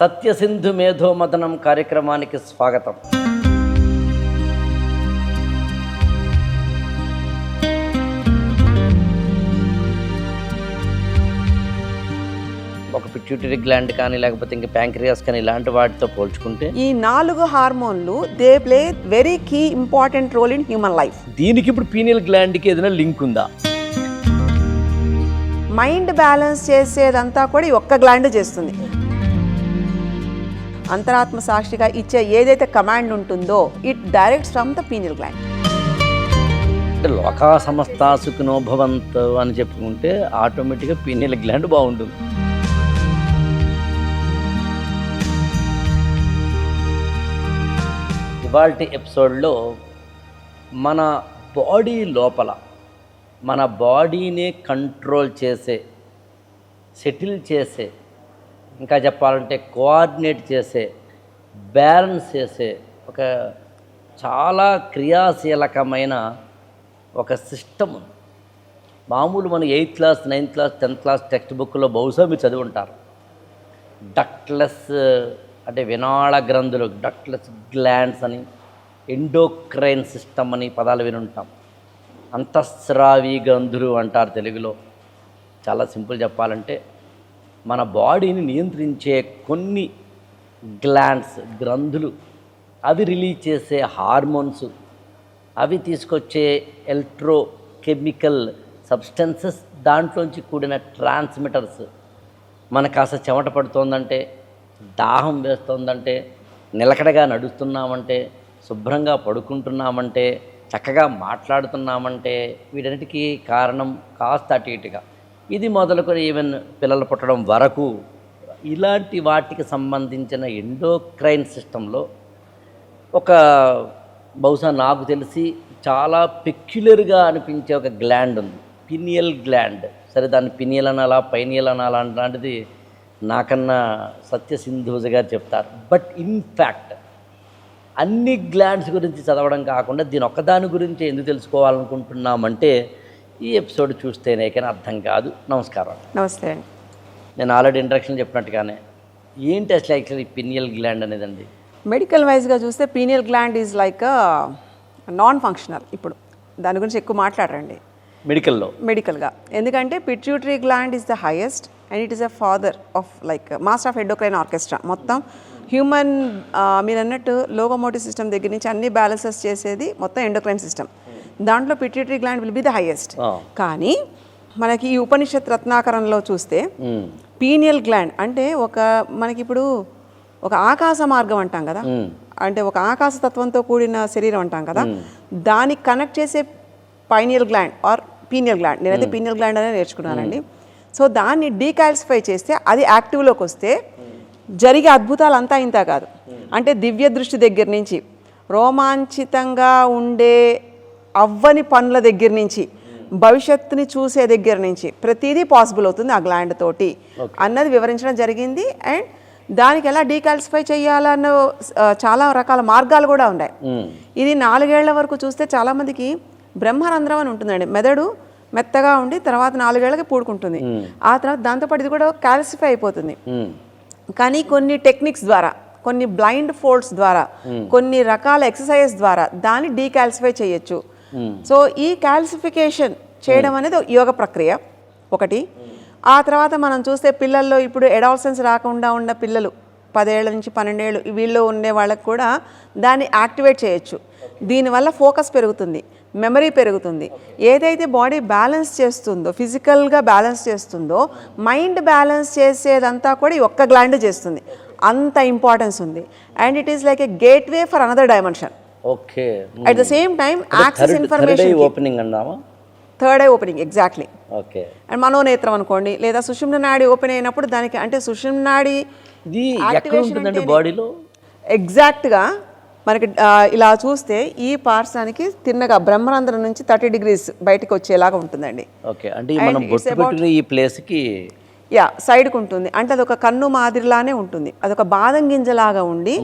సత్యసింధు మేధోమదనం కార్యక్రమానికి స్వాగతం. ఒక పిట్యూటరీ గ్లాండ్ కానీ లేకపోతే ఇంకా ప్యాంక్రియాస్ కానీ ఇలాంటి వాటితో పోల్చుకుంటే ఈ నాలుగు హార్మోన్లు they play very key important role in human life దీనికి ఇప్పుడు పీనియల్ గ్లాండ్కి ఏదైనా లింక్ ఉందా? మైండ్ బ్యాలెన్స్ చేసేదంతా కూడా ఈ ఒక్క గ్లాండ్ చేస్తుంది. అంతరాత్మ సాక్షిగా ఇచ్చే ఏదైతే కమాండ్ ఉంటుందో it directs from the pineal gland అంటే లోకా సమస్త సుఖినోభవంత్ అని చెప్పుకుంటే ఆటోమేటిక్గా పీనియల్ గ్లాండ్ బాగుంటుంది. ఇవాళ ఎపిసోడ్లో మన బాడీ లోపల మన బాడీనే కంట్రోల్ చేసే సెటిల్ చేసే ఇంకా చెప్పాలంటే కోఆర్డినేట్ చేసే బ్యాలెన్స్ చేసే ఒక చాలా క్రియాశీలకమైన ఒక సిస్టమ్ మామూలు మన eighth class ninth class tenth class text బుక్లో బహుశా మీరు చదివి ఉంటారు డక్ట్లెస్ అంటే వినాళ గ్రంథులు డక్ట్లెస్ గ్లాండ్స్ అని ఎండోక్రైన్ సిస్టమ్ అని పదాలు వినుంటాం. అంతఃస్రావి గ్రంథులు అంటారు తెలుగులో. చాలా సింపుల్ చెప్పాలంటే మన బాడీని నియంత్రించే కొన్ని గ్లాండ్స్ గ్రంథులు. అవి రిలీజ్ చేసే హార్మోన్స్. అవి తీసుకొచ్చే ఎలక్ట్రో కెమికల్ సబ్స్టెన్సెస్ దాంట్లోంచి కూడిన ట్రాన్స్మిటర్స్. మన కాస్త చెమట పడుతోందంటే దాహం వేస్తోందంటే నిలకడగా నడుస్తున్నామంటే శుభ్రంగా పడుకుంటున్నామంటే చక్కగా మాట్లాడుతున్నామంటే వీటన్నిటికీ కారణం కాస్త అటు ఇటుగా. ఇది మొదలుకొని ఈవెన్ పిల్లలు పుట్టడం వరకు ఇలాంటి వాటికి సంబంధించిన ఎండోక్రైన్ సిస్టంలో ఒక బహుశా నాకు తెలిసి చాలా పెక్యులర్గా అనిపించే ఒక గ్లాండ్ ఉంది. పినియల్ గ్లాండ్ సరే దాన్ని పినియల్ అనాలా పైనియల్ అనాలా అలాంటిది నాకన్నా సత్యసింధూజ గారు చెప్తారు. బట్ ఇన్ఫ్యాక్ట్ అన్ని గ్లాండ్స్ గురించి చదవడం కాకుండా దీని ఒక్కదాని గురించి ఎందుకు తెలుసుకోవాలనుకుంటున్నామంటే ఈ ఎపిసోడ్ చూస్తేనే కానీ అర్థం కాదు. నమస్కారం నమస్తే అండి. నేను ఆల్రెడీ ఇంట్రక్షన్ చెప్పినట్టుగానే ఏంటి అసలు యాక్చువల్లీ పినియల్ గ్లాండ్ అనేదండి? మెడికల్ వైజ్గా చూస్తే pineal gland is like non functional ఇప్పుడు దాని గురించి ఎక్కువ మాట్లాడరండి. మెడికల్లో మెడికల్గా ఎందుకంటే pituitary gland is the highest and it is a father of like master of endocrine orchestra మొత్తం హ్యూమన్ మీరు అన్నట్టు లోకోమోటివ్ సిస్టమ్ దగ్గర నుంచి అన్ని బ్యాలెన్సెస్ చేసేది మొత్తం ఎండోక్రైన్ సిస్టమ్ దాంట్లో pituitary gland will be the highest కానీ మనకి ఈ ఉపనిషత్ రత్నాకరంలో చూస్తే పీనియల్ గ్లాండ్ అంటే ఒక మనకి ఇప్పుడు ఒక ఆకాశ మార్గం అంటాం కదా. అంటే ఒక ఆకాశ తత్వంతో కూడిన శరీరం అంటాం కదా. దానికి కనెక్ట్ చేసే pineal gland or pineal gland నేనైతే పీనియల్ గ్లాండ్ అనే నేర్చుకున్నానండి. సో దాన్ని డీకాల్సిఫై చేస్తే అది యాక్టివ్లోకి వస్తే జరిగే అద్భుతాలు అంతా ఇంత కాదు. అంటే దివ్య దృష్టి దగ్గర నుంచి రోమాంచితంగా ఉండే అవ్వని పనుల దగ్గర నుంచి భవిష్యత్తుని చూసే దగ్గర నుంచి ప్రతిదీ పాసిబుల్ అవుతుంది ఆ గ్లాండ్ తోటి. అన్నది వివరించడం జరిగింది. అండ్ దానికి ఎలా డీకాల్సిఫై చేయాలన్న చాలా రకాల మార్గాలు కూడా ఉన్నాయి. ఇది నాలుగేళ్ళ వరకు చూస్తే చాలామందికి బ్రహ్మరంధ్రం అని ఉంటుందండి. మెదడు మెత్తగా ఉండి తర్వాత నాలుగేళ్ళకి పూడుకుంటుంది. ఆ తర్వాత దాంతోపాటు ఇది కూడా కాల్సిఫై అయిపోతుంది. కానీ కొన్ని టెక్నిక్స్ ద్వారా కొన్ని బ్లైండ్ ఫోల్డ్స్ ద్వారా కొన్ని రకాల ఎక్సర్సైజ్ ద్వారా దాన్ని డీకాల్సిఫై చేయొచ్చు. సో ఈ కాల్సిఫికేషన్ చేయడం అనేది ఒక యోగ ప్రక్రియ ఒకటి. ఆ తర్వాత మనం చూస్తే పిల్లల్లో ఇప్పుడు ఎడాల్సెన్స్ రాకుండా ఉన్న పిల్లలు పదేళ్ళ నుంచి పన్నెండేళ్ళు వీళ్ళు ఉండే వాళ్ళకి కూడా దాన్ని యాక్టివేట్ చేయొచ్చు. దీనివల్ల ఫోకస్ పెరుగుతుంది మెమరీ పెరుగుతుంది. ఏదైతే బాడీ బ్యాలెన్స్ చేస్తుందో ఫిజికల్గా బ్యాలెన్స్ చేస్తుందో మైండ్ బ్యాలెన్స్ చేసేదంతా కూడా ఈ ఒక్క గ్లాండ్ చేస్తుంది. అంత ఇంపార్టెన్స్ ఉంది. And it is like a gateway for another dimension. Okay. At the same time access information opening అందామా third eye opening exactly okay. And మనోనేత్రం అనుకోండి లేదా సుషుమ్న నాడి ఓపెన్ అయినప్పుడు దానికి అంటే సుషుమ్న నాడి ఇది ఉంటుందండి బాడీలో? ఎగ్జాక్ట్గా మనకి ఇలా చూస్తే ఈ పార్శ్వానికి తిన్నగా బ్రహ్మరంధ్రం నుంచి థర్టీ డిగ్రీస్ బయటకు వచ్చేలాగా ఉంటుందండి. ఓకే. అంటే మనం ఈ ప్లేస్కి యా సైడ్కి ఉంటుంది అంటే అదొక కన్ను మాదిరిలానే ఉంటుంది. అదొక బాదం గింజలాగా ఉండి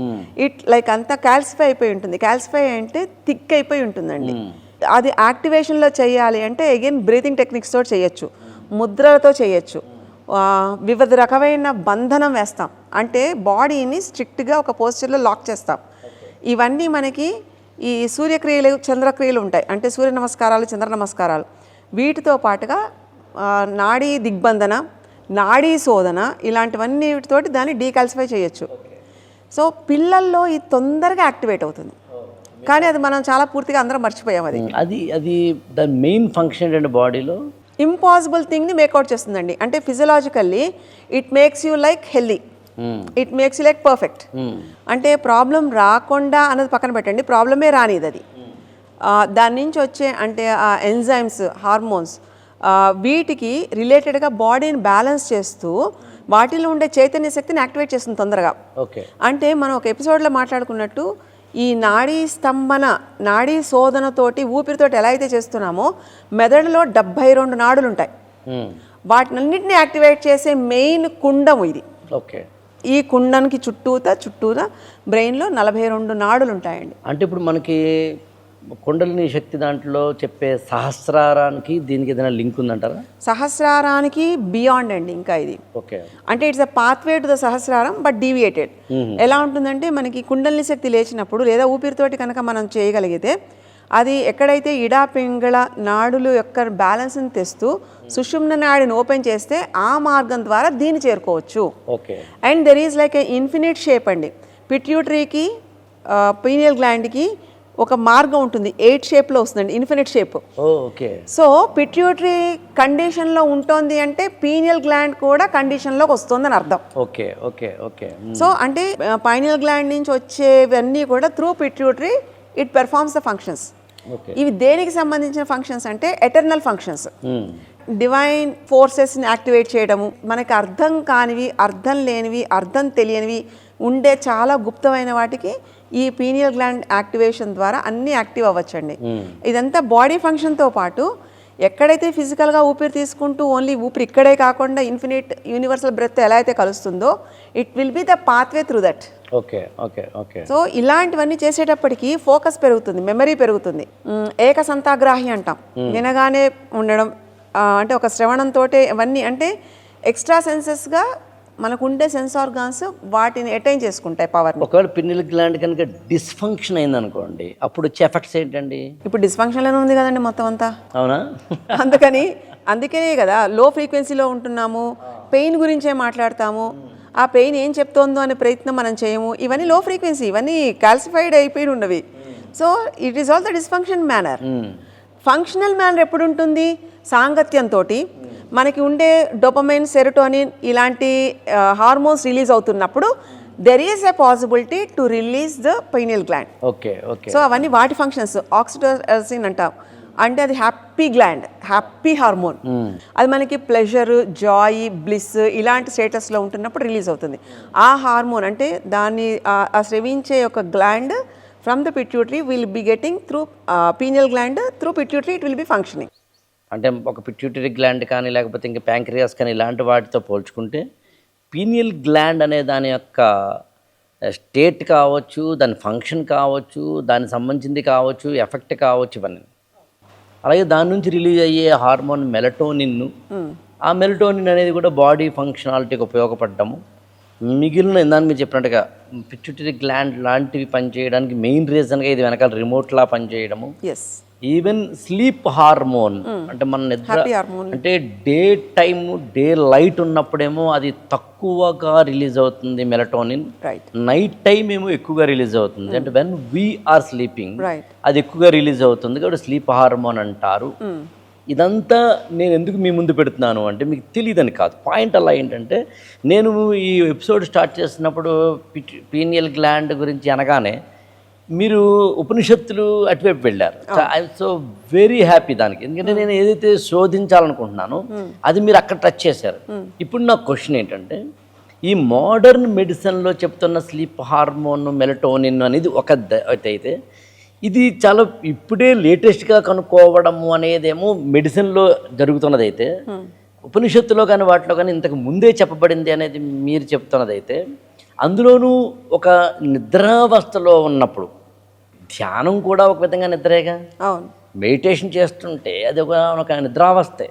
ఇట్ లైక్ అంతా కాల్సిఫై అయిపోయి ఉంటుంది. కాల్సిఫై అంటే థిక్ అయిపోయి ఉంటుందండి. అది యాక్టివేషన్లో చేయాలి అంటే అగైన్ బ్రీతింగ్ టెక్నిక్స్తో చేయొచ్చు. ముద్రలతో చేయొచ్చు. వివిధ రకమైన బంధనం వేస్తాం. అంటే బాడీని స్ట్రిక్ట్గా ఒక పోస్చర్లో లాక్ చేస్తాం. ఇవన్నీ మనకి ఈ సూర్యక్రియలు చంద్రక్రియలు ఉంటాయి. అంటే సూర్య నమస్కారాలు చంద్ర నమస్కారాలు. వీటితో పాటుగా నాడీ దిగ్బంధన నాడీ శోధన ఇలాంటివన్నీ వీటితోటి దాన్ని డీకాల్సిఫై చేయొచ్చు. సో పిల్లల్లో ఇది తొందరగా యాక్టివేట్ అవుతుంది. కానీ అది మనం చాలా పూర్తిగా అందరం మర్చిపోయాం అది. అది అది ద మెయిన్ ఫంక్షన్ ఏంటంటే బాడీలో? ఇంపాసిబుల్ థింగ్ని మేకౌట్ చేస్తుందండి. అంటే physiologically it makes you like healthy. It makes you like perfect. అంటే ప్రాబ్లం రాకుండా అన్నది పక్కన పెట్టండి. ప్రాబ్లమే రానిది అది. దాని నుంచి వచ్చే అంటే ఆ ఎంజైమ్స్ హార్మోన్స్ వీటికి రిలేటెడ్గా బాడీని బ్యాలెన్స్ చేస్తూ వాటిలో ఉండే చైతన్య శక్తిని యాక్టివేట్ చేస్తుంది తొందరగా. ఓకే. అంటే మనం ఒక ఎపిసోడ్లో మాట్లాడుకున్నట్టు ఈ నాడీ స్తంభన నాడీ శోధనతోటి ఊపిరితోటి ఎలా అయితే చేస్తున్నామో మెదడులో డెబ్భై రెండు నాడులు ఉంటాయి వాటినన్నింటినీ యాక్టివేట్ చేసే మెయిన్ కుండం ఇది. ఓకే. ఈ కుండానికి చుట్టూత చుట్టూత బ్రెయిన్లో నలభై రెండు నాడులు ఉంటాయండి అంటే ఇప్పుడు మనకి కుండలిని శక్తి దాంట్లో చెప్పే సహస్రారానికి దీనికి ఏదైనా లింక్ ఉందంటారా? సహస్రారానికి బియాండ్ అండి ఇంకా ఇది. ఓకే. అంటే it's a pathway to the సహస్రారం బట్ డీవియేటెడ్. ఎలా ఉంటుందంటే మనకి కుండలిని శక్తి లేచినప్పుడు లేదా ఊపిరితోటి కనుక మనం చేయగలిగితే అది ఎక్కడైతే ఇడా పింగళ నాడులు యొక్క బ్యాలెన్స్ని తెస్తూ సుషుమ్న నాడిని ఓపెన్ చేస్తే ఆ మార్గం ద్వారా దీన్ని చేరుకోవచ్చు. Okay. And there is like a infinite shape అండి. పిట్యూటరీకి పీనియల్ గ్లాండ్కి ఒక మార్గం ఉంటుంది. ఎయిట్ షేప్లో వస్తుందండి. Infinite shape. Okay. So pituitary కండిషన్లో ఉంటుంది అంటే పీనియల్ గ్లాండ్ కూడా కండిషన్లోకి వస్తుందని అర్థం. Okay okay okay. సో అంటే పైనియల్ గ్లాండ్ నుంచి వచ్చేవన్నీ కూడా through pituitary it performs the functions ఇవి దేనికి సంబంధించిన ఫంక్షన్స్ అంటే ఎటర్నల్ ఫంక్షన్స్ డివైన్ ఫోర్సెస్ని యాక్టివేట్ చేయడము మనకి అర్థం కానివి అర్థం లేనివి అర్థం తెలియనివి ఉండే చాలా గుప్తమైన వాటికి ఈ పీనియల్ గ్లాండ్ యాక్టివేషన్ ద్వారా అన్నీ యాక్టివ్ అవ్వచ్చండి. ఇదంతా బాడీ ఫంక్షన్తో పాటు ఎక్కడైతే ఫిజికల్గా ఊపిరి తీసుకుంటూ ఓన్లీ ఊపిరి ఇక్కడే కాకుండా ఇన్ఫినిట్ యూనివర్సల్ బ్రెత్ ఎలా అయితే కలుస్తుందో it will be the pathway through that okay okay okay. So ఇలాంటివన్నీ చేసేటప్పటికి ఫోకస్ పెరుగుతుంది మెమరీ పెరుగుతుంది. మ్, ఏకసంతాగ్రాహి అంటాం. వినగానే ఉండడం అంటే ఒక శ్రవణంతో ఇవన్నీ అంటే ఎక్స్ట్రా సెన్సెస్గా మనకు ఉండే సెన్స్ ఆర్గాన్స్ వాటిని అటైన్ చేసుకుంటాయి పవర్ని ఒకవేళ పిన్నిల్ గ్లాండ్ కనుక డిస్ఫంక్షన్ అయిందనుకోండి అప్పుడు వచ్చే ఎఫెక్ట్స్ ఏంటండి? ఇప్పుడు డిస్ఫంక్షన్లోనే ఉంది కదండి మొత్తం అంతా. అవునా? అందుకని అందుకనే కదా లో ఫ్రీక్వెన్సీలో ఉంటున్నాము పెయిన్ గురించే మాట్లాడతాము ఆ పెయిన్ ఏం చెప్తోందో అనే ప్రయత్నం మనం చేయము ఇవన్నీ లో ఫ్రీక్వెన్సీ ఇవన్నీ కాల్సిఫైడ్ అయిపోయి ఉన్నవి so it is all the dysfunction manner. Functional manner ఎప్పుడు ఉంటుంది సాంగత్యంతో మనకి ఉండే డొపమైన్ సెరటోనిన్ ఇలాంటి హార్మోన్స్ రిలీజ్ అవుతున్నప్పుడు there is a possibility to release the pineal gland okay okay. So అవన్నీ వాటి ఫంక్షన్స్ ఆక్సిటోసిన్ అంటాం. అంటే అది హ్యాపీ గ్లాండ్ హ్యాపీ హార్మోన్ అది మనకి ప్లెజర్ జాయ్ బ్లిస్ ఇలాంటి స్టేటస్లో ఉంటున్నప్పుడు రిలీజ్ అవుతుంది. ఆ హార్మోన్ అంటే దాన్ని ఆ- ఆ స్రవించే ఒక gland from the pituitary will be getting through pineal gland through pituitary it will be functioning అంటే ఒక పిట్యూటరీ గ్లాండ్ కానీ లేకపోతే ఇంకా ప్యాంక్రియాస్ కానీ ఇలాంటి వాటితో పోల్చుకుంటే పీనియల్ గ్లాండ్ అనే దాని యొక్క స్టేట్ కావచ్చు దాని ఫంక్షన్ కావచ్చు దానికి సంబంధించింది కావచ్చు ఎఫెక్ట్ కావచ్చు ఇవన్నీ. అలాగే దాని నుంచి రిలీజ్ అయ్యే హార్మోన్ మెలటోనిన్ ఆ మెలటోనిన్ అనేది కూడా బాడీ ఫంక్షనాలిటీకి ఉపయోగపడము మిగిలిన ఇందాక మీరు చెప్పినట్టుగా పిట్యూటరీ గ్లాండ్ లాంటివి పనిచేయడానికి మెయిన్ రీజన్గా ఇది వెనకాల రిమోట్లా పనిచేయడము. ఎస్ ఈవెన్ స్లీప్ హార్మోన్ అంటే మన నిద్ర అంటే డే టైమ్ డే లైట్ ఉన్నప్పుడేమో అది తక్కువగా రిలీజ్ అవుతుంది మెలటోనిన్. నైట్ టైం ఏమో ఎక్కువగా రిలీజ్ అవుతుంది. అంటే వెన్ వీఆర్ స్లీపింగ్ అది ఎక్కువగా రిలీజ్ అవుతుంది కాబట్టి స్లీప్ హార్మోన్ అంటారు. ఇదంతా నేను ఎందుకు మీ ముందు పెడుతున్నాను అంటే మీకు తెలియదని కాదు. పాయింట్ అలా ఏంటంటే నేను ఈ ఎపిసోడ్ స్టార్ట్ చేస్తున్నప్పుడు పీనియల్ గ్లాండ్ గురించి అనగానే మీరు ఉపనిషత్తులు అటువైపు వెళ్ళారు. ఐఎమ్ సో వెరీ హ్యాపీ దానికి. ఎందుకంటే నేను ఏదైతే శోధించాలనుకుంటున్నానో అది మీరు అక్కడ టచ్ చేశారు. ఇప్పుడు నా క్వశ్చన్ ఏంటంటే ఈ మోడర్న్ మెడిసిన్లో చెప్తున్న స్లీప్ హార్మోన్ మెలటోనిన్ అనేది ఒక అయితే ఇది చాలా ఇప్పుడే లేటెస్ట్గా కనుక్కోవడము అనేదేమో మెడిసిన్లో జరుగుతున్నది అయితే ఉపనిషత్తులో కానీ వాటిలో కానీ ఇంతకు ముందే చెప్పబడింది అనేది మీరు చెప్తున్నది అయితే అందులోనూ ఒక నిద్రావస్థలో ఉన్నప్పుడు ధ్యానం కూడా ఒక విధంగా నిద్రేగా? అవును. మెడిటేషన్ చేస్తుంటే అది ఒక ఒక నిద్రావస్థే.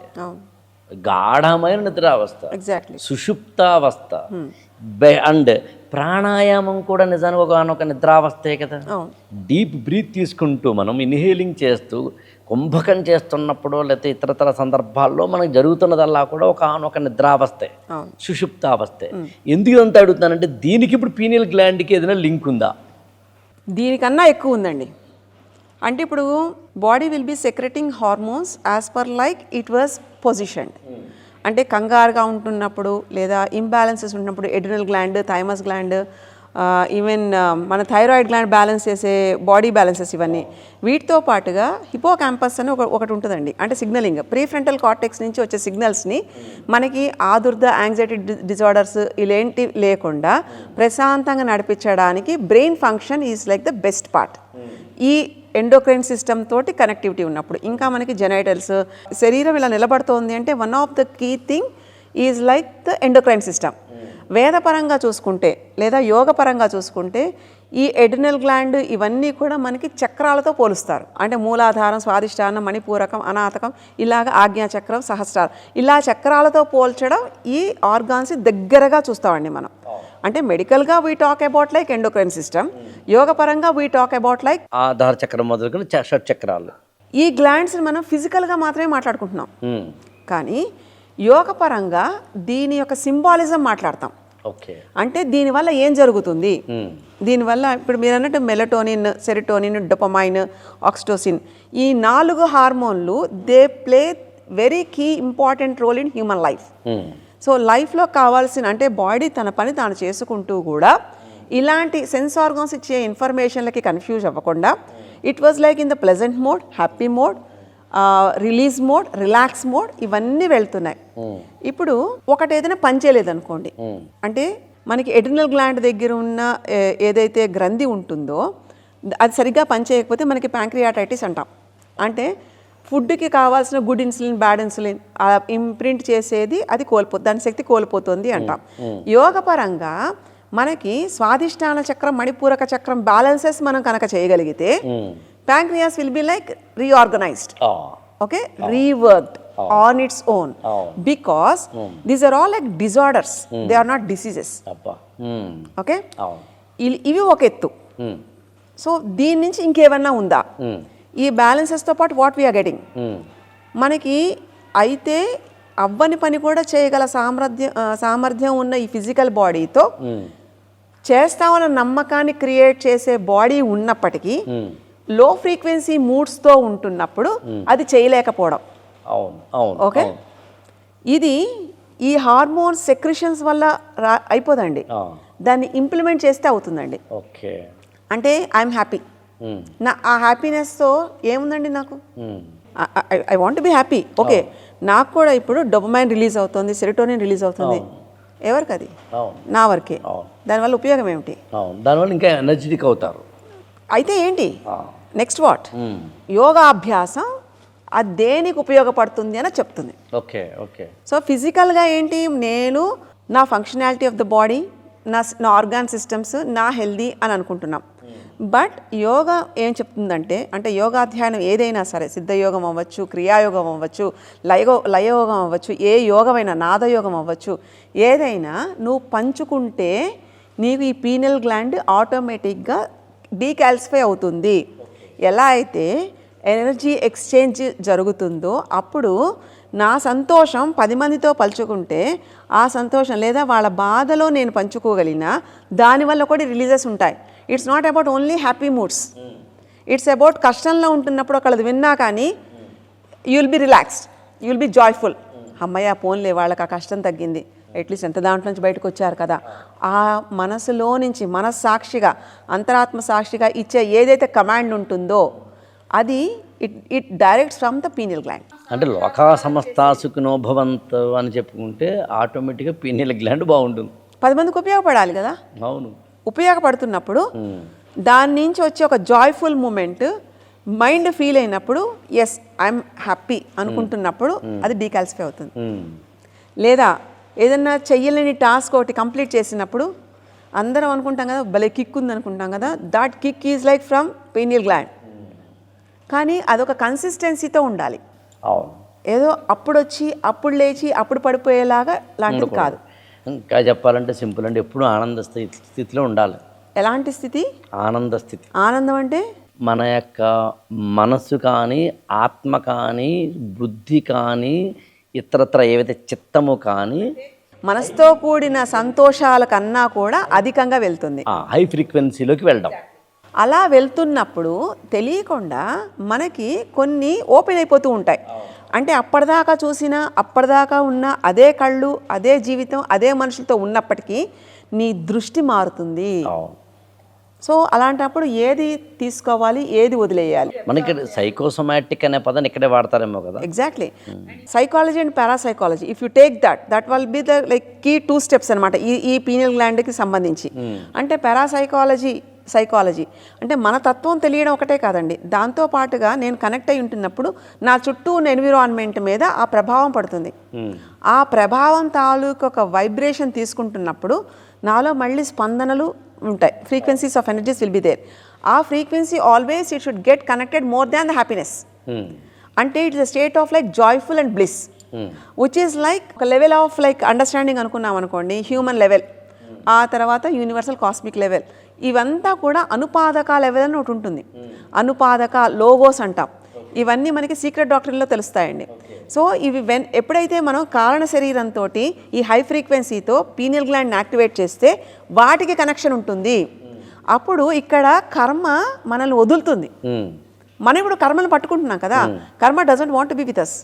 గాఢమైన నిద్రావస్థ. ఎగ్జాక్ట్లీ సుషుప్తావస్థ. బె- అండ్ ప్రాణాయామం కూడా నిజానికి ఒక ఒక నిద్రావస్థే కదా. డీప్ బ్రీత్ తీసుకుంటూ మనం ఇన్హేలింగ్ చేస్తూ కుంభకం చేస్తున్నప్పుడు లేకపోతే ఇతరతర సందర్భాల్లో మనకు జరుగుతున్నదల్లా కూడా ఒక ఒక నిద్రావస్థే. సుషుప్తావస్థే. ఎందుకు అంత అడుగుతానంటే దీనికి ఇప్పుడు పీనియల్ గ్లాండ్కి ఏదైనా లింక్ ఉందా? దీనికన్నా ఎక్కువ ఉందండి. అంటే ఇప్పుడు body will be secreting hormones as per like it was position అంటే కంగారుగా ఉంటున్నప్పుడు లేదా ఇంబ్యాలెన్సెస్ ఉన్నప్పుడు adrenal gland thymus gland even మన థైరాయిడ్ గ్లాండ్ బ్యాలెన్స్ చేసే బాడీ బ్యాలెన్సెస్ ఇవన్నీ. వీటితో పాటుగా హిపో క్యాంపస్ అని ఒక ఒకటి ఉంటుందండి. అంటే సిగ్నలింగ్ ప్రీఫ్రంటల్ కార్టెక్స్ నుంచి వచ్చే సిగ్నల్స్ని మనకి ఆదుర్ద యాంగ్జైటీ డిజార్డర్స్ ఇలాంటి లేకుండా ప్రశాంతంగా నడిపించడానికి brain function is like the best part ఈ ఎండోక్రైన్ సిస్టమ్ తోటి కనెక్టివిటీ ఉన్నప్పుడు. ఇంకా మనకి జెనైటల్స్ శరీరం ఇలా నిలబడుతోంది అంటే one of the key thing is like the endocrine system వేదపరంగా చూసుకుంటే లేదా యోగపరంగా చూసుకుంటే ఈ ఎడినల్ గ్లాండ్ ఇవన్నీ కూడా మనకి చక్రాలతో పోలుస్తారు. అంటే మూలాధారం స్వాదిష్టానం మణిపూరకం అనాథకం ఇలాగ ఆజ్ఞాచక్రం సహస్రారం ఇలా చక్రాలతో పోల్చడం ఈ ఆర్గాన్స్ దగ్గరగా చూస్తామండి మనం. అంటే మెడికల్గా we talk about like endocrine system యోగపరంగా we talk about like ఆధార చక్రం మొదలుకొని చక్రాలు. ఈ గ్లాండ్స్ని మనం ఫిజికల్గా మాత్రమే మాట్లాడుకుంటున్నాం. కానీ యోగపరంగా దీని యొక్క సింబాలిజం మాట్లాడతాం. ఓకే. అంటే దీనివల్ల ఏం జరుగుతుంది? దీనివల్ల ఇప్పుడు మీరు అన్నట్టు మెలటోనిన్ సెరిటోనిన్ డొపమైన్ ఆక్సిటోసిన్ ఈ నాలుగు హార్మోన్లు they play very key important role in human life. So లైఫ్లో కావాల్సిన అంటే బాడీ తన పని తాను చేసుకుంటూ కూడా ఇలాంటి సెన్స్ ఆర్గాన్స్ ఇచ్చే ఇన్ఫర్మేషన్లకి కన్ఫ్యూజ్ అవ్వకుండా it was like in the pleasant mode happy mode release mode relax mode ఇవన్నీ వెళ్తున్నాయి. ఇప్పుడు ఒకటి ఏదైనా పని చేయలేదనుకోండి. అంటే మనకి ఎడ్రినల్ గ్లాండ్ దగ్గర ఉన్న ఏదైతే గ్రంథి ఉంటుందో అది సరిగ్గా పని చేయకపోతే మనకి ప్యాంక్రియాటైటిస్ అంటాం. అంటే ఫుడ్కి కావాల్సిన good insulin bad insulin imprint చేసేది అది కోల్పో దాని శక్తి కోల్పోతుంది అంటాం. యోగపరంగా మనకి స్వాదిష్టాన చక్రం మణిపూరక చక్రం బ్యాలెన్సెస్ మనం కనుక చేయగలిగితే pancreas will be like reorganized ఆ, okay? Reworked on its own. Oh. because these are all like disorders. They are not diseases. అబ్బా ఉమ్, ఓకే ఇవి ఒక ఎత్తు. సో దీని నుంచి ఇంకేమన్నా ఉందా? ఉమ్, ఈ బ్యాలెన్సెస్తో పాటు వాట్ వీఆర్ గెటింగ్ మనకి అయితే అవ్వని పని కూడా చేయగల సామర్థ్యం సామర్థ్యం ఉన్న ఈ ఫిజికల్ బాడీతో ఉమ్, చేస్తామన్న నమ్మకాన్ని క్రియేట్ చేసే బాడీ ఉన్నప్పటికీ లో ఫ్రీక్వెన్సీ మూడ్స్తో ఉంటున్నప్పుడు అది చేయలేకపోవడం. అవును అవును ఓకే. ఇది ఈ హార్మోన్ సెక్రిషన్స్ వల్ల రా అయిపోదండి. దాన్ని ఇంప్లిమెంట్ చేస్తే అవుతుందండి. ఓకే. అంటే ఐఎమ్ హ్యాపీ. ఉమ్, నా ఆ హ్యాపీనెస్తో ఏముందండి నాకు? I want be happy okay నాకు కూడా ఇప్పుడు డొపమైన్ రిలీజ్ అవుతుంది సెరిటోనిన్ రిలీజ్ అవుతుంది. ఎవరికి అది నా వరకే. దానివల్ల ఉపయోగం ఏమిటి? దానివల్ల ఇంకా ఎనర్జెటిక్ అవుతారు. అయితే ఏంటి? నెక్స్ట్ వాట్ యోగాభ్యాసం అది దేనికి ఉపయోగపడుతుంది అని చెప్తుంది. Okay okay. సో ఫిజికల్గా ఏంటి? నేను నా ఫంక్షనాలిటీ ఆఫ్ ద బాడీ నా నా ఆర్గాన్ సిస్టమ్స్ నా హెల్దీ అని అనుకుంటున్నాం. బట్ యోగా ఏం చెప్తుందంటే అంటే యోగాధ్యానం ఏదైనా సరే సిద్ధయోగం అవ్వచ్చు క్రియాయోగం అవ్వచ్చు లయో లయయోగం అవ్వచ్చు ఏ యోగమైనా నాదయోగం అవ్వచ్చు ఏదైనా నువ్వు పంచుకుంటే నీకు ఈ పీనల్ గ్లాండ్ ఆటోమేటిక్గా డీకాల్సిఫై అవుతుంది. ఎలా అయితే ఎనర్జీ ఎక్స్చేంజ్ జరుగుతుందో అప్పుడు నా సంతోషం పది మందితో పంచుకుంటే ఆ సంతోషం లేదా వాళ్ళ బాధలో నేను పంచుకోగలిగిన దానివల్ల కూడా రిలీజెస్ ఉంటాయి. It's not about only happy moods it's about కష్టంలో ఉంటున్నప్పుడు ఒకళ్ళది విన్నా కానీ you'll be relaxed you'll be joyful అమ్మయ్య పోన్లే వాళ్ళకి ఆ కష్టం తగ్గింది. అట్లీస్ట్ ఎంత దాంట్లో నుంచి బయటకు వచ్చారు కదా. ఆ మనసులో నుంచి మనస్సాక్షిగా అంతరాత్మ సాక్షిగా ఇచ్చే ఏదైతే కమాండ్ ఉంటుందో అది it it directs from the pineal gland. అంటే లోకా సమస్త సుఖినో భవంతు అని చెప్పుకుంటే ఆటోమేటిక్గా పీనియల్ గ్లాండ్ బాగుంటుంది. పది మందికి ఉపయోగపడాలి కదా. అవును. ఉపయోగపడుతున్నప్పుడు దాని నుంచి వచ్చే ఒక జాయ్ఫుల్ మూమెంట్ మైండ్ ఫీల్ అయినప్పుడు ఎస్ ఐఎమ్ హ్యాపీ అనుకుంటున్నప్పుడు అది డీకాల్సిఫై అవుతుంది. లేదా ఏదన్నా చెయ్యలేని టాస్క్ ఒకటి కంప్లీట్ చేసినప్పుడు అందరం అనుకుంటాం కదా భలే కిక్ ఉంది అనుకుంటాం కదా that kick is like from pineal gland కానీ అదొక కన్సిస్టెన్సీతో ఉండాలి. ఏదో అప్పుడు వచ్చి అప్పుడు లేచి అప్పుడు పడిపోయేలాగా లాంటిది కాదు. ఇంకా చెప్పాలంటే సింపుల్ అంటే ఎప్పుడూ ఆనంద స్థితి స్థితిలో ఉండాలి. ఎలాంటి స్థితి? ఆనంద స్థితి. ఆనందం అంటే? మన యొక్క మనస్సు కానీ ఆత్మ కానీ బుద్ధి కానీ ఇతరత్ర ఏవైతే చిత్తము కానీ మనసుతో కూడిన సంతోషాల కన్నా కూడా అధికంగా వెళ్తుంది. హై ఫ్రీక్వెన్సీలోకి వెళ్ళడం. అలా వెళ్తున్నప్పుడు తెలియకుండా మనకి కొన్ని ఓపెన్ అయిపోతూ ఉంటాయి. అంటే అప్పటిదాకా చూసిన అప్పటిదాకా ఉన్న అదే కళ్ళు అదే జీవితం అదే మనుషులతో ఉన్నప్పటికీ నీ దృష్టి మారుతుంది. సో అలాంటప్పుడు ఏది తీసుకోవాలి ఏది వదిలేయాలి? మనకి సైకోసోమాటిక్ అనే పదాన్ని ఇక్కడే వాడతారేమో కదా. Exactly psychology and parapsychology if you take that that will be the like key two steps అనమాట ఈ ఈ పీనియల్ గ్లాండ్కి సంబంధించి. అంటే పారాసైకాలజీ సైకాలజీ అంటే మన తత్వం తెలియడం ఒకటే కాదండి. దాంతో పాటుగా నేను కనెక్ట్ అయి ఉంటున్నప్పుడు నా చుట్టూ ఉన్న ఎన్విరాన్మెంట్ మీద ఆ ప్రభావం పడుతుంది. ఆ ప్రభావం తాలూకు ఒక వైబ్రేషన్ తీసుకుంటున్నప్పుడు నాలో మళ్ళీ స్పందనలు ఉంటాయి. Frequencies of energies will be there uh frequency always it should get connected more than the happiness Hmm. అంటే it is state of like joyful and bliss which is like ఒక లెవెల్ ఆఫ్ లైక్ అండర్స్టాండింగ్ అనుకున్నాం అనుకోండి human level ఆ తర్వాత universal cosmic level ఇవంతా కూడా అనుపాదక level అని ఒకటి ఉంటుంది. అనుపాదక లోగోస్ అంటాం. ఇవన్నీ మనకి సీక్రెట్ డాక్టరీలో తెలుస్తాయండి. సో ఇవి వెన్ ఎప్పుడైతే మనం కారణ శరీరంతో ఈ హై ఫ్రీక్వెన్సీతో పీనియల్ గ్లాండ్ యాక్టివేట్ చేస్తే వాటికి కనెక్షన్ ఉంటుంది. అప్పుడు ఇక్కడ కర్మ మనల్ని వదులుతుంది. మనం ఇప్పుడు కర్మను పట్టుకుంటున్నాం కదా. Karma doesn't want be with us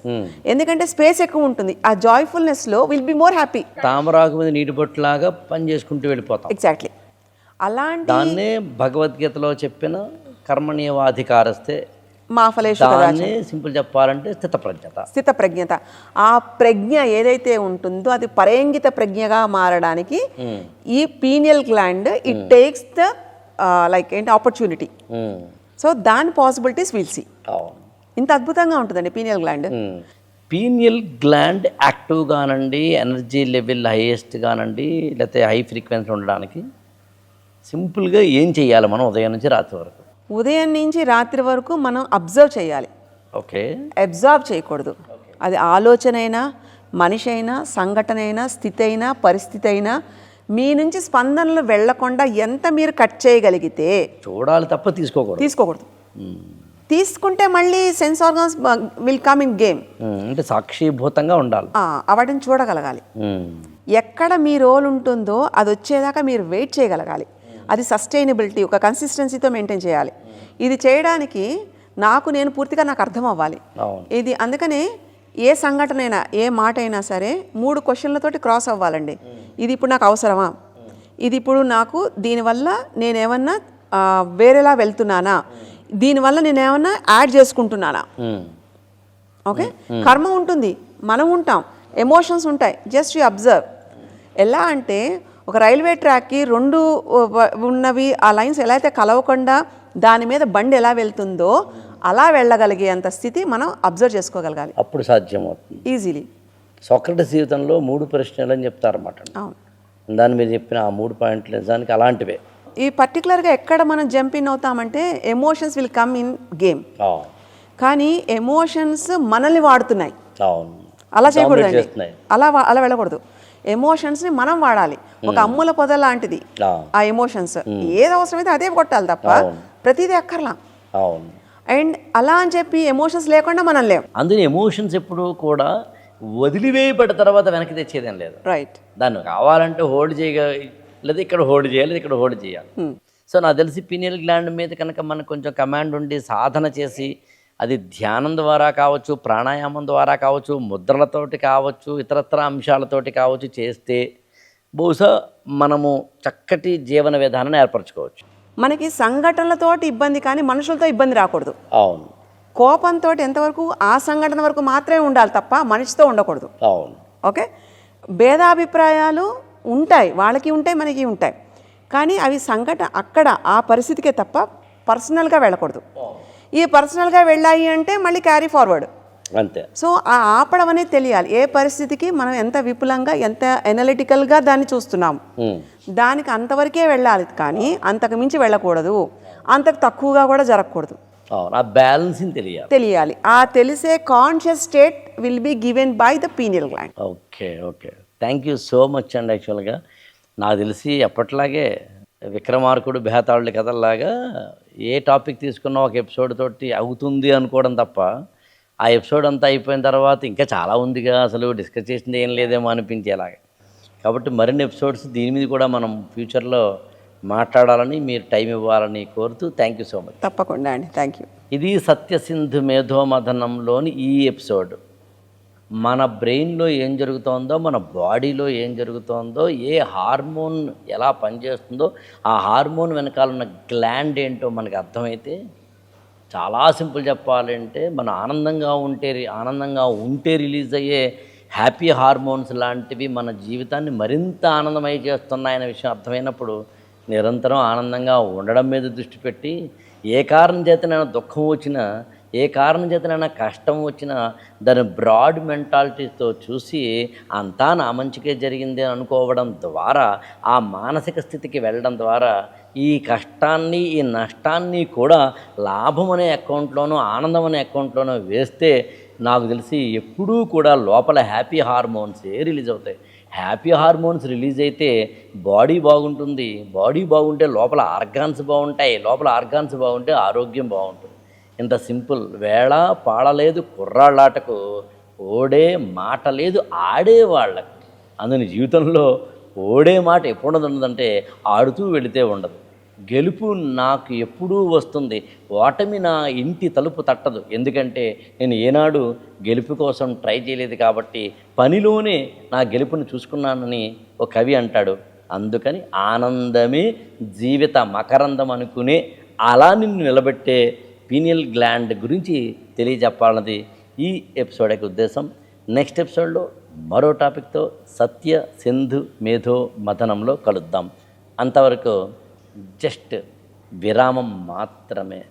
ఎందుకంటే స్పేస్ ఎక్కువ ఉంటుంది. ఆ జాయ్ఫుల్నెస్లో విల్ బి మోర్ హ్యాపీ తామరాకు మీద నీటి బొట్టులాగా పని చేసుకుంటూ వెళ్ళిపోతాం. ఎగ్జాక్ట్లీ అలాంటి దాన్నే భగవద్గీతలో చెప్పిన కర్మణీయవాధికారస్తే దాన్నే సింపుల్ చెప్పాలంటే స్థితప్రజ్ఞత. స్థిత ప్రజ్ఞత ఆ ప్రజ్ఞ ఏదైతే ఉంటుందో అది పరేంగిత ప్రజ్ఞగా మారడానికి ఈ pineal gland it takes the like ఏంటి ఆపర్చునిటీ. సో దాని పాసిబిలిటీస్ విల్ సి ఇంత అద్భుతంగా ఉంటుందండి pineal gland. Pineal gland active కానండి ఎనర్జీ లెవెల్ హైయెస్ట్ కానండి లేకపోతే హై ఫ్రీక్వెన్సీ ఉండడానికి సింపుల్గా ఏం చేయాలి మనం ఉదయం నుంచి రాత్రి వరకు? ఉదయం నుంచి రాత్రి వరకు మనం అబ్జర్వ్ చేయాలి. ఓకే. అబ్జార్బ్ చేయకూడదు. అది ఆలోచన అయినా మనిషి అయినా సంఘటన అయినా స్థితి అయినా పరిస్థితి అయినా మీ నుంచి స్పందనలు వెళ్ళకుండా ఎంత మీరు కట్ చేయగలిగితే చూడాలి తప్ప తీసుకోకూడదు. తీసుకోకూడదు. తీసుకుంటే మళ్ళీ sense organs will come in game. అంటే సాక్షిభూతంగా ఉండాలి. వాటిని చూడగలగాలి. ఎక్కడ మీ రోల్ ఉంటుందో అది వచ్చేదాకా మీరు వెయిట్ చేయగలగాలి. అది సస్టైనబిలిటీ ఒక కన్సిస్టెన్సీతో మెయింటైన్ చేయాలి. ఇది చేయడానికి నాకు నేను పూర్తిగా నాకు అర్థం అవ్వాలి. ఇది అందుకనే ఏ సంఘటన అయినా ఏ మాట అయినా సరే మూడు క్వశ్చన్లతోటి క్రాస్ అవ్వాలండి. ఇది ఇప్పుడు నాకు అవసరమా? ఇది ఇప్పుడు నాకు దీనివల్ల నేనేమన్నా వేరేలా వెళ్తున్నానా? దీనివల్ల నేనేమన్నా యాడ్ చేసుకుంటున్నానా. ఓకే? కర్మ ఉంటుంది. మనం ఉంటాం. ఎమోషన్స్ ఉంటాయి. జస్ట్ యూ అబ్జర్వ్ ఎలా అంటే ఒక రైల్వే ట్రాక్కి రెండు ఉన్నవి ఆ లైన్స్ ఎలా అయితే కలవకుండా దాని మీద బండి ఎలా వెళ్తుందో అలా వెళ్ళగలిగే అంత స్థితి మనం అబ్జర్వ్ చేసుకోగలగాలి. అప్పుడు సాధ్యమవుతుంది. ఈజీలీ సోక్రటిస్ జీవితంలో మూడు ప్రశ్నలు అని చెప్తారన్నమాట. అవును. దాని మీద చెప్పిన ఆ మూడు పాయింట్లు నిజానికి అలాంటివే. ఈ పర్టికులర్గా ఎక్కడ మనం jump in అవుతామంటే emotions will come in game కానీ ఎమోషన్స్ మనల్ని వాడుతున్నాయి. అవును. అలా చేస్తున్నాయి. అలా అలా వెళ్ళకూడదు. ఎమోషన్స్ని మనం వాడాలి. ఒక అమ్ముల పొద లాంటిది ఆ, ఎమోషన్స్. ఏది అవసరమైతే అదే కొట్టాలి తప్ప ప్రతిదీ అక్కర్లా. అండ్ అలా అని చెప్పి ఎమోషన్స్ లేకుండా మనం లేం. అందులో ఎమోషన్స్ ఎప్పుడు కూడా వదిలివేయబడ్డ తర్వాత వెనక్కి తెచ్చేదేం లేదు. రైట్ దాన్ని కావాలంటే హోల్డ్ చేయగ లేదా ఇక్కడ హోల్డ్ చేయాలి ఇక్కడ హోల్డ్ చేయాలి. సో నాకు తెలిసి పినియల్ గ్లాండ్ మీద కనుక మనకు కొంచెం కమాండ్ ఉండి సాధన చేసి అది ధ్యానం ద్వారా కావచ్చు ప్రాణాయామం ద్వారా కావచ్చు ముద్రలతోటి కావచ్చు ఇతరత్ర అంశాలతోటి కావచ్చు చేస్తే బహుశా మనము చక్కటి జీవన విధానాన్ని ఏర్పరచుకోవచ్చు. మనకి సంఘటనలతోటి ఇబ్బంది కానీ మనుషులతో ఇబ్బంది రాకూడదు. అవును. కోపంతో ఎంతవరకు ఆ సంఘటన వరకు మాత్రమే ఉండాలి తప్ప మనిషితో ఉండకూడదు. అవును. ఓకే? భేదాభిప్రాయాలు ఉంటాయి వాళ్ళకి ఉంటాయి మనకి ఉంటాయి. కానీ అవి సంఘటన అక్కడ ఆ పరిస్థితికే తప్ప పర్సనల్గా వెళ్ళకూడదు. ఈ పర్సనల్గా వెళ్ళాయి అంటే మళ్ళీ క్యారీ ఫార్వర్డ్ అంతే. సో ఆ ఆపడం అనేది తెలియాలి. ఏ పరిస్థితికి మనం ఎంత విపులంగా ఎంత ఎనలిటికల్గా దాన్ని చూస్తున్నాం. దానికి అంతవరకే వెళ్ళాలి కానీ అంతకు మించి వెళ్ళకూడదు. అంతకు తక్కువగా కూడా జరగకూడదు. ఆ బ్యాలెన్సింగ్ తెలియాలి. తెలియాలి. ఆ తెలిసే conscious state will be given by the pineal gland okay okay. Thank you so much అండి యాక్చువల్గా నాకు తెలిసి ఎప్పట్లాగే విక్రమార్కుడు బేతాళుడి కథల్లాగా ఏ టాపిక్ తీసుకున్నా ఒక ఎపిసోడ్ తోటి అవుతుంది అనుకోవడం తప్ప ఆ ఎపిసోడ్ అంతా అయిపోయిన తర్వాత ఇంకా చాలా ఉందిగా అసలు డిస్కస్ చేసింది ఏం లేదేమో అనిపించేలాగా. కాబట్టి మరిన్ని ఎపిసోడ్స్ దీని మీద కూడా మనం ఫ్యూచర్లో మాట్లాడాలని మీరు టైం ఇవ్వాలని కోరుతూ థ్యాంక్ యూ సో మచ్. తప్పకుండా అండి. Thank you. ఇది సత్యసింధు మేధోమథనంలోని ఈ ఎపిసోడ్. మన బ్రెయిన్లో ఏం జరుగుతోందో మన బాడీలో ఏం జరుగుతోందో ఏ హార్మోన్ ఎలా పనిచేస్తుందో ఆ హార్మోన్ వెనకాల ఉన్న గ్లాండ్ ఏంటో మనకి అర్థమైతే చాలా సింపుల్ చెప్పాలంటే మన ఆనందంగా ఉంటే ఆనందంగా ఉంటే రిలీజ్ అయ్యే హ్యాపీ హార్మోన్స్ లాంటివి మన జీవితాన్ని మరింత ఆనందమయ చేస్తున్నాయనే విషయం అర్థమైనప్పుడు నిరంతరం ఆనందంగా ఉండడం మీద దృష్టి పెట్టి ఏ కారణం చేతనైనా దుఃఖం వచ్చినా ఏ కారణం చేతనైనా కష్టం వచ్చినా దాని బ్రాడ్ మెంటాలిటీతో చూసి అంతా నా మంచికే జరిగింది అని అనుకోవడం ద్వారా ఆ మానసిక స్థితికి వెళ్ళడం ద్వారా ఈ కష్టాన్ని ఈ నష్టాన్ని కూడా లాభం అనే అకౌంట్లోనో ఆనందం అనే అకౌంట్లోనో వేస్తే నాకు తెలిసి ఎప్పుడూ కూడా లోపల హ్యాపీ హార్మోన్సే రిలీజ్ అవుతాయి. హ్యాపీ హార్మోన్స్ రిలీజ్ అయితే బాడీ బాగుంటుంది. బాడీ బాగుంటే లోపల ఆర్గాన్స్ బాగుంటాయి. లోపల ఆర్గాన్స్ బాగుంటే ఆరోగ్యం బాగుంటుంది. ఇంత సింపుల్. వేళ పాడలేదు కుర్రాళ్ళాటకు ఓడే మాట లేదు ఆడే వాళ్ళకు. అందుని జీవితంలో ఓడే మాట ఎప్పుడు ఉండదంటే ఆడుతూ వెళితే ఉండదు. గెలుపు నాకు ఎప్పుడూ వస్తుంది. ఓటమి నా ఇంటి తలుపు తట్టదు. ఎందుకంటే నేను ఏనాడు గెలుపు కోసం ట్రై చేయలేదు కాబట్టి పనిలోనే నా గెలుపుని చూసుకున్నానని ఒక కవి అంటాడు. అందుకని ఆనందమే జీవిత మకరందం అనుకునే అలా నిన్ను నిలబెట్టే పీనియల్ గ్లాండ్ గురించి తెలియజెప్పాలన్నది ఈ ఎపిసోడ్ యొక్క ఉద్దేశం. నెక్స్ట్ ఎపిసోడ్లో మరో టాపిక్తో సత్య సింధు మేధో మథనంలో కలుద్దాం. అంతవరకు జస్ట్ విరామం మాత్రమే.